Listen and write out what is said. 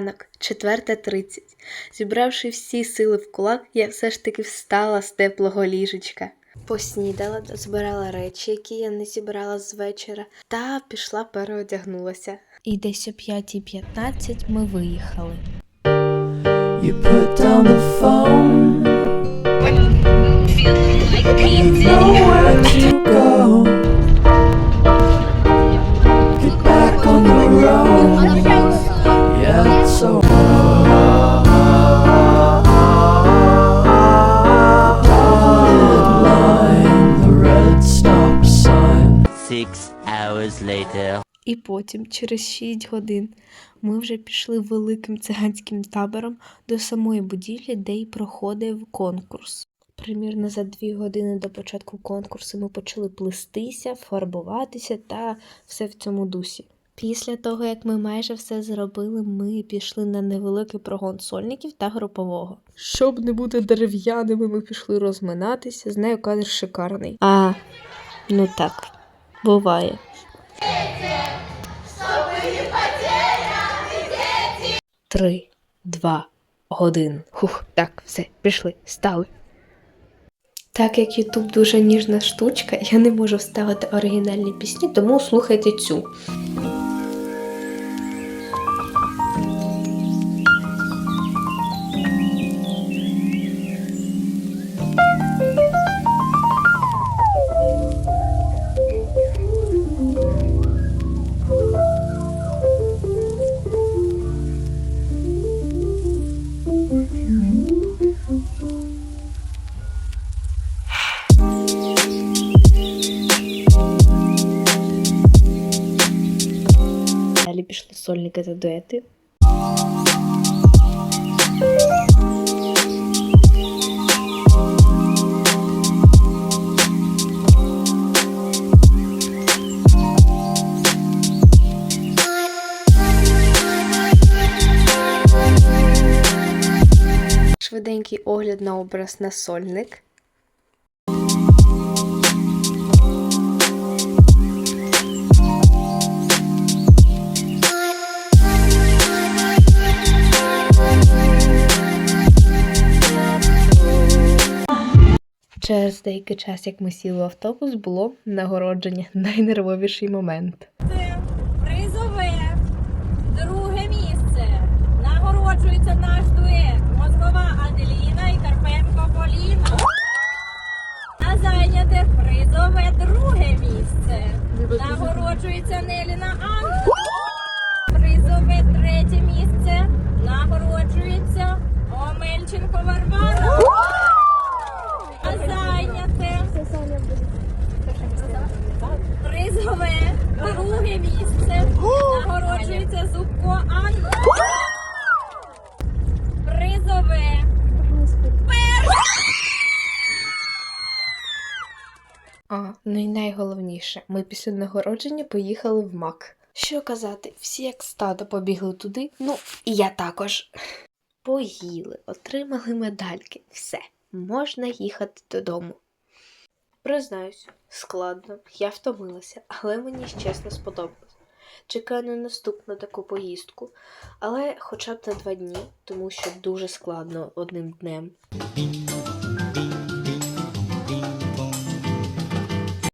Ранок, 4.30. Зібравши всі сили в кулак, я все ж таки встала з теплого ліжечка. Поснідала, збирала речі, які я не зібрала з вечора, та пішла переодягнулася. І десь о 5.15 ми виїхали. You put down the phone. Hours later. І потім, через 6 годин, ми вже пішли великим циганським табором до самої будівлі, де й проходив конкурс. Примірно за дві години до початку конкурсу ми почали плестися, фарбуватися та все в цьому дусі. Після того, як ми майже все зробили, ми пішли на невеликий прогон сольників та групового. Щоб не бути дерев'яними, ми пішли розминатися. З нею кадр шикарний. А, ну так, буває. Три, два, один. Хух, так, все, пішли, стали. Так як Ютуб дуже ніжна штучка, я не можу вставити оригінальні пісні, тому слухайте цю. Пішли сольники та дуети. Швиденький огляд на образ на сольник. Через деякий час, як ми сіли в автобус, було нагородження найнервовіший момент. Призове друге місце. Нагороджується наш дует Мозгова Аделіна і Карпенко Поліна. А зайняте призове друге місце. Нагороджується Неліна Анна. Призове третє місце. Нагороджується Омельченко Варвара. А зайняте Призове друге місце нагороджується Зубко Анна. Призове А, ну і найголовніше, ми після нагородження поїхали в МАК. Що казати, всі як стадо побігли туди, ну і я також. Поїли, отримали медальки, все, можна їхати додому. Признаюсь, складно, я втомилася, але мені чесно сподобалось. Чекаю на наступну таку поїздку, але хоча б на два дні, тому що дуже складно одним днем.